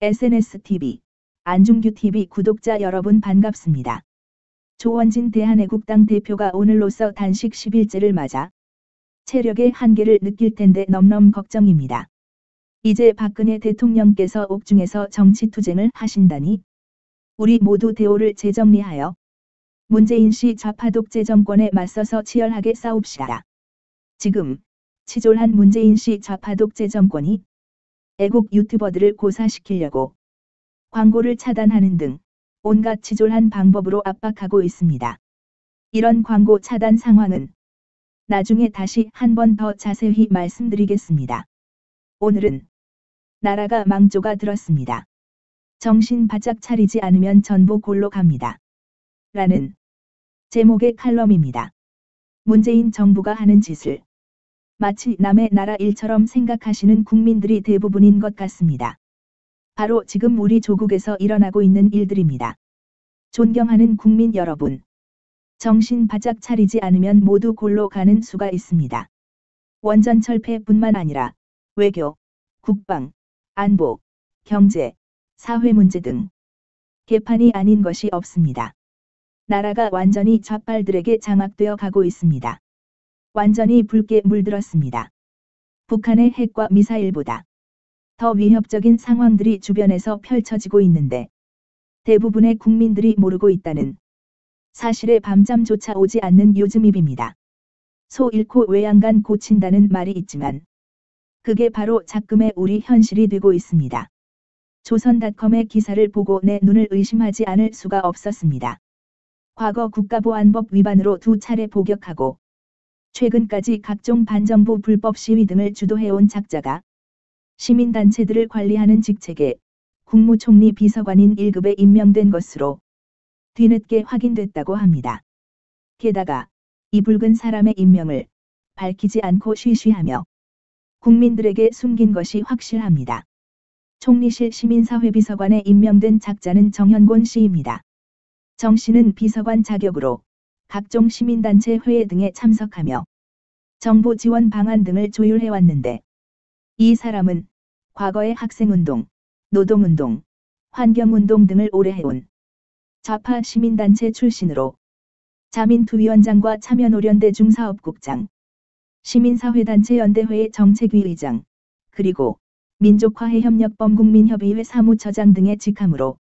SNSTV, 안중규TV 구독자 여러분 반갑습니다. 조원진 대한애국당 대표가 오늘로써 단식 10일째를 맞아 체력의 한계를 느낄 텐데 넘넘 걱정입니다. 이제 박근혜 대통령께서 옥중에서 정치 투쟁을 하신다니 우리 모두 대오를 재정리하여 문재인 씨 좌파 독재 정권에 맞서서 치열하게 싸웁시다. 지금 치졸한 문재인 씨 좌파 독재 정권이 애국 유튜버들을 고사시키려고 광고를 차단하는 등 온갖 치졸한 방법으로 압박하고 있습니다. 이런 광고 차단 상황은 나중에 다시 한 번 더 자세히 말씀드리겠습니다. 오늘은 나라가 망조가 들었습니다. 정신 바짝 차리지 않으면 전부 골로 갑니다. 라는 제목의 칼럼입니다. 문재인 정부가 하는 짓을 마치 남의 나라 일처럼 생각하시는 국민들이 대부분인 것 같습니다. 바로 지금 우리 조국에서 일어나고 있는 일들입니다. 존경하는 국민 여러분. 정신 바짝 차리지 않으면 모두 골로 가는 수가 있습니다. 원전 철폐뿐만 아니라 외교, 국방, 안보, 경제, 사회 문제 등 개판이 아닌 것이 없습니다. 나라가 완전히 좌빨들에게 장악되어 가고 있습니다. 완전히 붉게 물들었습니다. 북한의 핵과 미사일보다 더 위협적인 상황들이 주변에서 펼쳐지고 있는데 대부분의 국민들이 모르고 있다는 사실에 밤잠조차 오지 않는 요즘입니다. 소 잃고 외양간 고친다는 말이 있지만 그게 바로 작금의 우리 현실이 되고 있습니다. 조선닷컴의 기사를 보고 내 눈을 의심하지 않을 수가 없었습니다. 과거 국가보안법 위반으로 두 차례 복역하고 최근까지 각종 반정부 불법 시위 등을 주도해온 작자가 시민단체들을 관리하는 직책에 국무총리 비서관인 1급에 임명된 것으로 뒤늦게 확인됐다고 합니다. 게다가 이 붉은 사람의 임명을 밝히지 않고 쉬쉬하며 국민들에게 숨긴 것이 확실합니다. 총리실 시민사회 비서관에 임명된 작자는 정현곤 씨입니다. 정 씨는 비서관 자격으로 각종 시민단체 회의 등에 참석하며 정부 지원 방안 등을 조율해왔는데 이 사람은 과거의 학생운동, 노동운동, 환경운동 등을 오래 해온 좌파 시민단체 출신으로 자민투 위원장과 참여노련대 중사업국장, 시민사회단체 연대회의 정책위 의장, 그리고 민족화해협력범 국민협의회 사무처장 등의 직함으로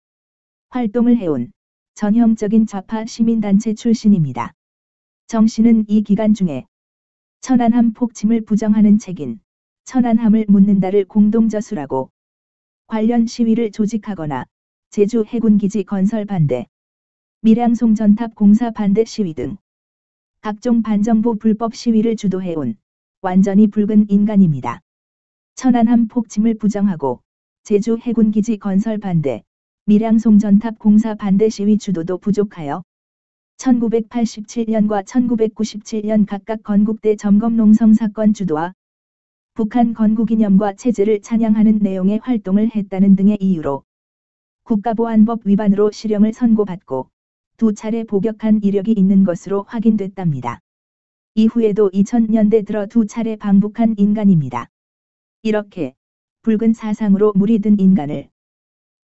활동을 해온 전형적인 좌파 시민단체 출신입니다. 정 씨는 이 기간 중에 천안함 폭침을 부정하는 책인 천안함을 묻는다를 공동저수라고 관련 시위를 조직하거나 제주 해군기지 건설 반대, 밀양송 전탑 공사 반대 시위 등 각종 반정부 불법 시위를 주도해온 완전히 붉은 인간입니다. 천안함 폭침을 부정하고 제주 해군기지 건설 반대, 밀양송 전탑 공사 반대 시위 주도도 부족하여 1987년과 1997년 각각 건국대 점검 농성 사건 주도와 북한 건국이념과 체제를 찬양하는 내용의 활동을 했다는 등의 이유로 국가보안법 위반으로 실형을 선고받고 두 차례 복역한 이력이 있는 것으로 확인됐답니다. 이후에도 2000년대 들어 두 차례 방북한 인간입니다. 이렇게 붉은 사상으로 물이 든 인간을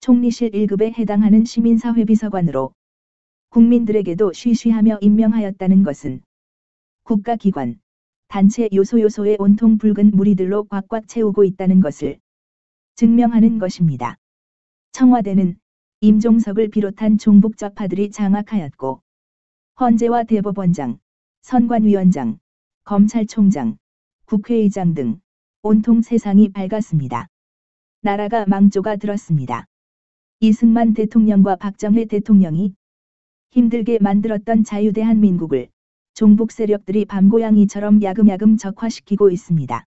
총리실 1급에 해당하는 시민사회비서관으로 국민들에게도 쉬쉬하며 임명하였다는 것은 국가기관, 단체 요소요소에 온통 붉은 무리들로 꽉꽉 채우고 있다는 것을 증명하는 것입니다. 청와대는 임종석을 비롯한 종북 좌파들이 장악하였고 헌재와 대법원장, 선관위원장, 검찰총장, 국회의장 등 온통 세상이 밝았습니다. 나라가 망조가 들었습니다. 이승만 대통령과 박정희 대통령이 힘들게 만들었던 자유대한민국을 종북 세력들이 밤고양이처럼 야금야금 적화시키고 있습니다.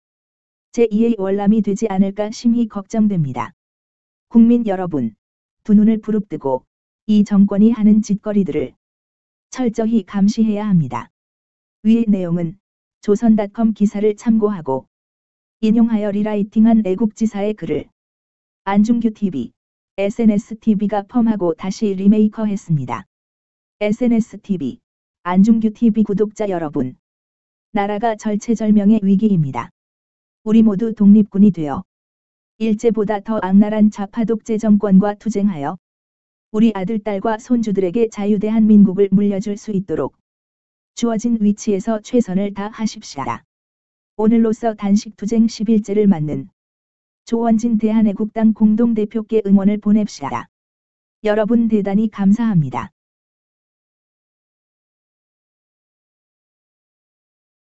제2의 월남이 되지 않을까 심히 걱정됩니다. 국민 여러분, 두 눈을 부릅뜨고 이 정권이 하는 짓거리들을 철저히 감시해야 합니다. 위의 내용은 조선닷컴 기사를 참고하고 인용하여 리라이팅한 애국지사의 글을 안중규TV, SNSTV가 펌하고 다시 리메이커했습니다. SNSTV, 안중규TV 구독자 여러분. 나라가 절체절명의 위기입니다. 우리 모두 독립군이 되어 일제보다 더 악랄한 좌파 독재 정권과 투쟁하여 우리 아들, 딸과 손주들에게 자유대한 민국을 물려줄 수 있도록 주어진 위치에서 최선을 다하십시다. 오늘로써 단식 투쟁 11제를 맞는 조원진 대한애국당 공동대표께 응원을 보냅시다. 여러분 대단히 감사합니다.